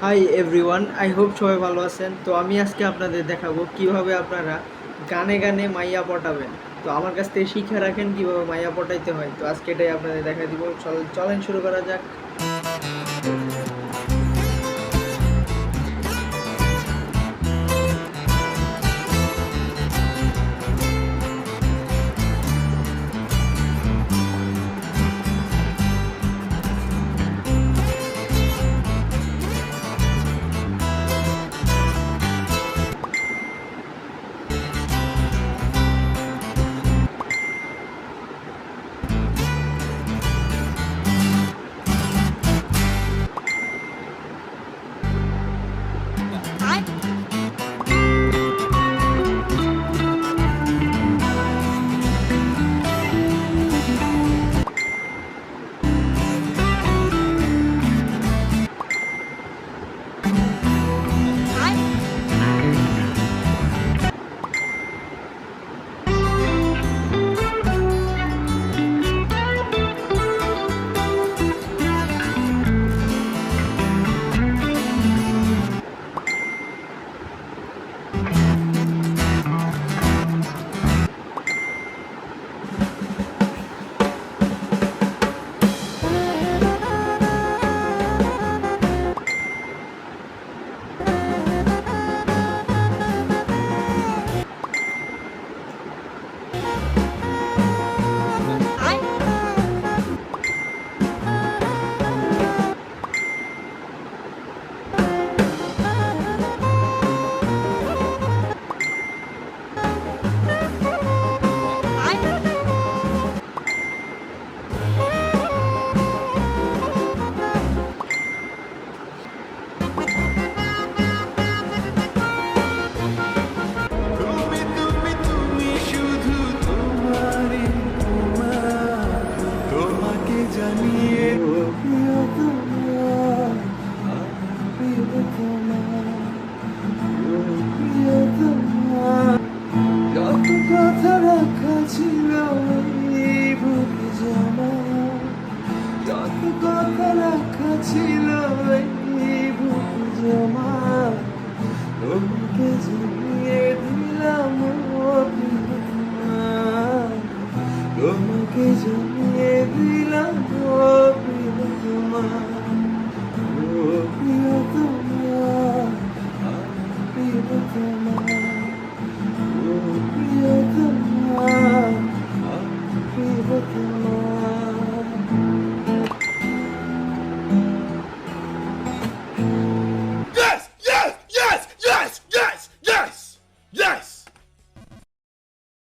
Hi everyone I hope সবাই ভালো আছেন। তো আমি আজকে আপনাদের দেখাবো কীভাবে আপনারা গানে গানে মাইয়া পটাবেন। তো আমার কাছ থেকে শিখে রাখেন কীভাবে মাইয়া পটাইতে হয়। তো আজকে এটাই আপনাদের দেখা দিব। চল- চলেন শুরু করা যাক। কথা রাখা ছিল বুকে জমা। তোমাকে জানিয়ে দিলাম তোমাকে জানিয়ে দিলাম ও